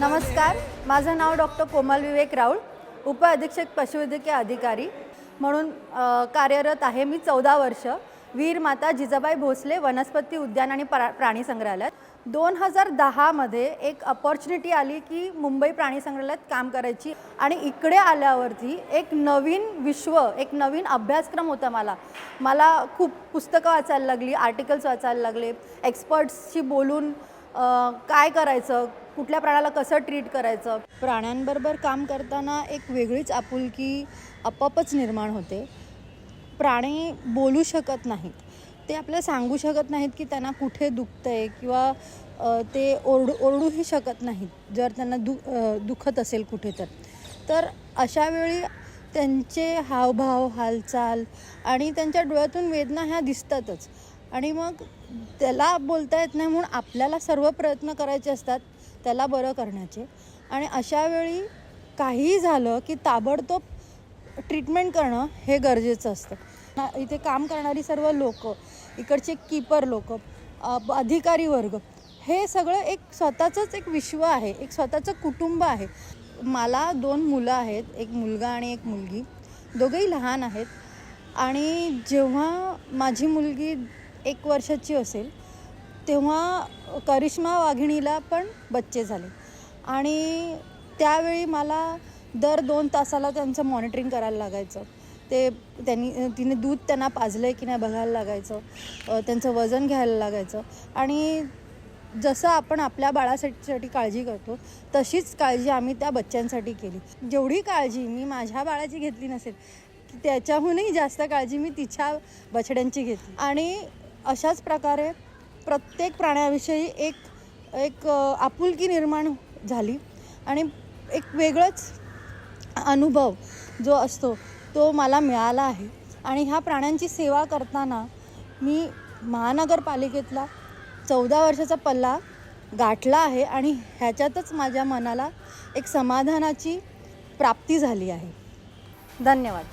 नमस्कार माझं नाव डॉक्टर कोमल विवेक राऊळ उपअधीक्षक पशुवैद्यकीय अधिकारी म्हणून कार्यरत आहे मी चौदा वर्ष. वीर माता जिजाबाई भोसले वनस्पती उद्यान आणि प्रा प्राणी संग्रहालयात. दोन हजार दहामध्ये एक अपॉर्च्युनिटी आली की मुंबई प्राणी संग्रहालयात काम करायची आणि इकडे आल्यावरती एक नवीन विश्व एक नवीन अभ्यासक्रम होता मला. मला खूप पुस्तकं वाचायला लागली आर्टिकल्स वाचायला लागले एक्सपर्ट्सशी बोलून काय करायचं कुठल्या प्राण्याला कसं ट्रीट करायचं. प्राण्यांबरोबर काम करताना एक वेगळीच आपुलकी आपोआपच निर्माण होते. प्राणी बोलू शकत नाहीत. ते आपल्याला सांगू शकत नाहीत की त्यांना कुठे दुखतं आहे किंवा ते ओरडू ओरडूही शकत नाहीत. जर त्यांना दु दुखत असेल कुठे तर तर अशा वेळी त्यांचे हावभाव हालचाल आणि त्यांच्या डोळ्यातून वेदना ह्या दिसतातच. आणि मग त्याला बोलता येत नाही म्हणून आपल्याला सर्व प्रयत्न करायचे असतात त्याला बरं करण्याचे. आणि अशा वेळी काहीही झालं की ताबडतोब ट्रीटमेंट करणं हे गरजेचं असतं. ना- इथे काम करणारी सर्व लोक इकडचे कीपर लोक अधिकारी वर्ग हे सगळं एक स्वतःचंच एक विश्व आहे एक स्वतःचं कुटुंब आहे. मला दोन मुलं आहेत एक मुलगा आणि एक मुलगी. दोघंही लहान आहेत. आणि जेव्हा माझी मुलगी एक वर्षाची असेल तेव्हा करिश्मा वाघिणीला पण बच्चे झाले. आणि त्यावेळी मला दर दोन तासाला त्यांचं मॉनिटरिंग करायला लागायचं. ते त्यांनी तिने दूध त्यांना पाजलं आहे की नाही बघायला लागायचं. त्यांचं वजन घ्यायला लागायचं. आणि जसं आपण आपल्या बाळासाठीसाठी काळजी करतो तशीच काळजी आम्ही त्या बच्चांसाठी केली. जेवढी काळजी मी माझ्या बाळाची घेतली नसेल त्याच्याहूनही जास्त काळजी मी तिच्या बछड्यांची घेतली. आणि अशाच प्रकारे प्रत्येक प्राण्याविषयी एक एक आपुलकी निर्माण झाली. आणि एक वेगळंच अनुभव जो असतो तो मला मिळाला आहे. आणि ह्या प्राण्यांची सेवा करताना मी महानगरपालिकेतला चौदा वर्षाचा पल्ला गाठला आहे आणि ह्याच्यातच माझ्या मनाला एक समाधानाची प्राप्ती झाली आहे. धन्यवाद.